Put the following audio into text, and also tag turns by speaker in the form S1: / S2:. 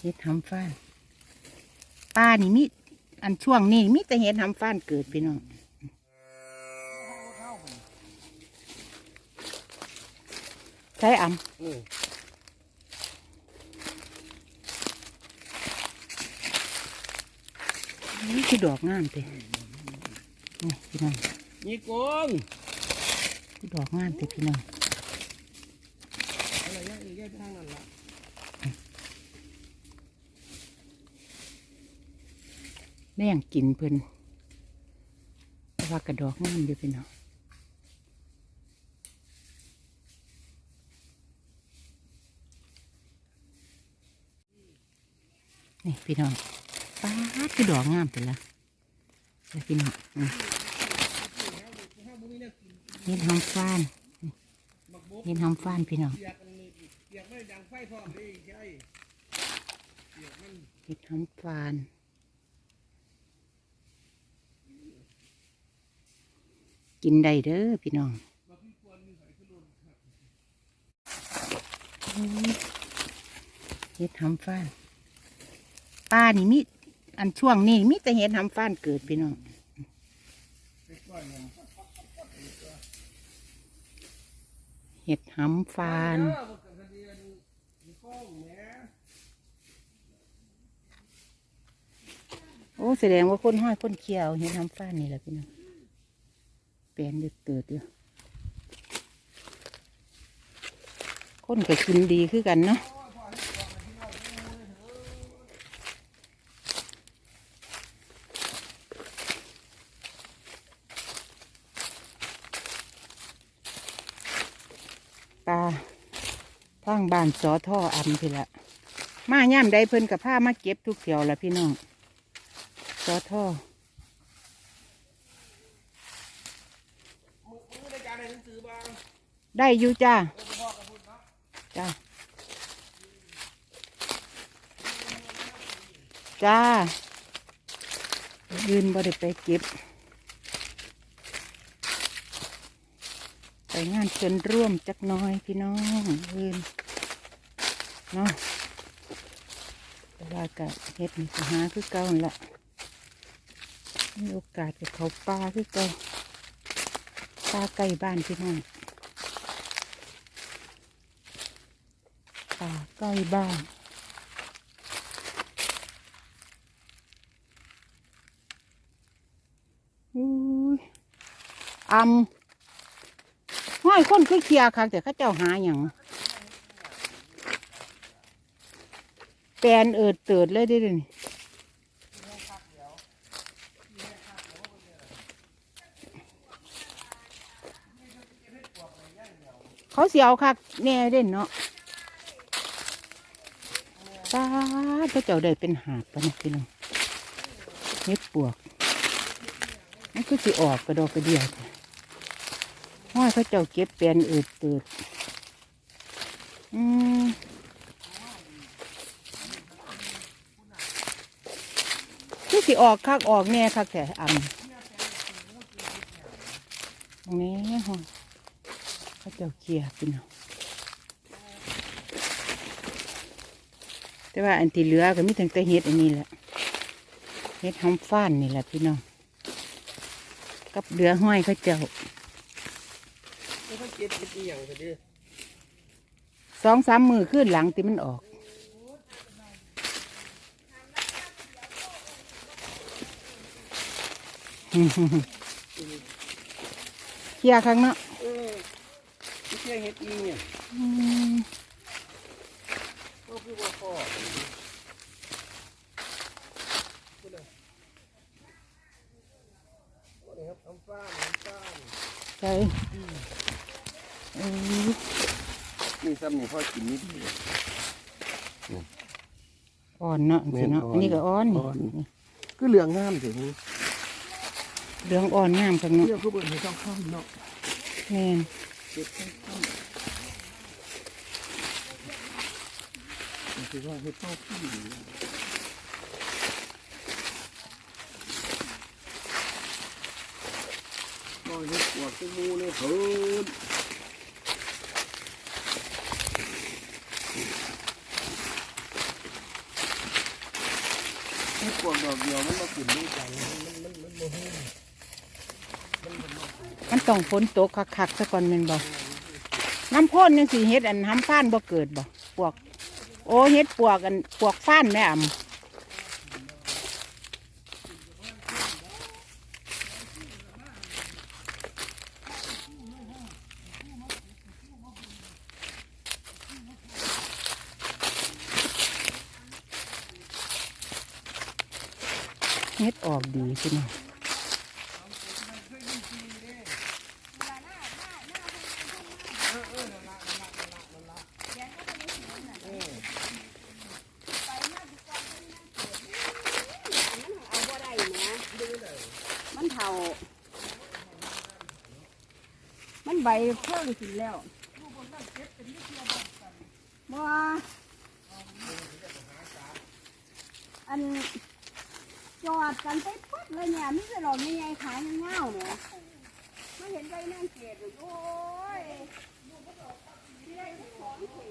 S1: เฮ็ดทำฟ้านป้านี่มีอันช่วงนี้มีแต่เฮ็ดทำฟ้านเกิดพี่น้องใช้อ่
S2: เออำ
S1: นี่คือดอกงามเต็นี่พี่น้อง
S2: นี่กง
S1: คือดอกงามเต็พี่น้อง
S2: อะไรเนี่ยอีกแค่ทางนั้นละ
S1: แม่งกินเพิ่นว่ากระดอกงามอยู่พี่น้องนี่พี่น้องป้าคือดอกงามไปละแล้วพี่น้องเห็นหอมฟ้านเห็นหอมฟ้านพี่น้อง
S2: เปียกมันเปียกไม่ดังไฟพร้อมดิใช่เปียกมัน
S1: เห็ดหอมฟ้าน กินได้เด้อพี่น้องเห็ดหอมฟ้านป้านี่มีอันช่วงนี้มีแต่เห็ดหอมฟ้านเกิดพี่น้อง
S2: เห็
S1: ดหอมฟ้านโอ้แสดงว่าคนห้อยคนเขียวเห็ดหอมฟ้านนี่แหละพี่น้อง ลี่ยนเดือดเติดอยู่คนก็กินดีคือกันเนาะปลาทางบ้านสอท่ออำพี่ละมาย่ำใดเพิ่นกับผ้ามาเก็บทุกเที่ยวละพี่น้องสอท่อ
S2: มือในการในหนังสือบ้าง
S1: ได้อยู่จ้าจ้าจ้า ยืนบ่ได้ไปเก็บ ไปงานเชิญร่วมจักน้อยพี่น้องยืนเนาะแต่ว่ากับเฮ็ดนี่ก็หาคือเก่าละมีโอกาสกับเขาป่าคือเก่าป่าใกล้บ้านพี่น้อง ป่าใกล้บ้านอุ้ยอำห้อยคนคือเคลียค่ะแต่ข้าเจ้าหาอย่างแปลนเอิดเติดเลยด้เดี๋ยนี่เขาเสียวคักแน่เด่นเนาะ ป้าดพระเจ้าได้เป็นหาดปะนะพี่น้องเฮ็ดปวกมันก็สิออกกระดอกกระเดียวห้อยพระเจ้าเก็บเปลี่ยนอืดติดอืมคือสิออกคักออกแน่คักแต่อ่ำตรงนี้ห้อยพระเจ้าเกียร์พี่น้อง แต่ว่าอันที่เหลือก็มีตั้งแต่เฮ็ดอันนี้แหละเฮ็ดหอมฟ้านนี่แหละพี่น้องกับเรือห้อยเขาเจ้า
S2: ไม่ค่อยเก็บเป็นอีหยังเถอะเด้อ
S1: สองสามมือขึ้นหลังที่มันออกเคลียร์ครั้งเนาะ
S2: เออไม่ใช่เฮ็ดอีเนี่ย
S1: อืม
S2: ก็ คือว่าพ่อพูดเลยโอ้นี่ครับทำฟ้านทำฟ้าน
S1: ใช่เออ
S2: นี่ซ้ำนี่พ่อกินนิดเดียว
S1: อ่อนเนาะสิเนาะ
S2: แม่นอ่อน
S1: อันนี้ก็อ่อนนี่
S2: อ่อนคือเหลืองงามสินี่
S1: เหลืองอ่อนงามครั้งเนาะ
S2: เรียกคือเบิ่งให้ต้องข้ามเนาะ
S1: แม่น
S2: เก็บต้องข้าม คือว่าให้เป้าที่ดูก็ให้ปวดที่มูเลยเถิดให้ปวดดอกเดียวมันมากินด้วยกันมันมันมันมัน
S1: มันต้องฝนตกคักๆซะก่อนม่นบอกน้ำพ่นยังสีเฮ็ดอันห้ำฟ้านบ่เกิดบ่พวก อ้เฮ็ดปวกอันปวกฟ้านแม่อ่ำเฮ็ดออกดีพี่น้อง
S3: เอาบ่ได้แหมมันเฒ่า มันใบเพิ่งสิแล้วบ่อันจอดกันไปปุ๊บเลยเนี่ยมิสรอกมีไงขายเงาเนี่ยมาเห็นใบนั่งเกลียดอยู่โอ้ยที่ได้ของสิ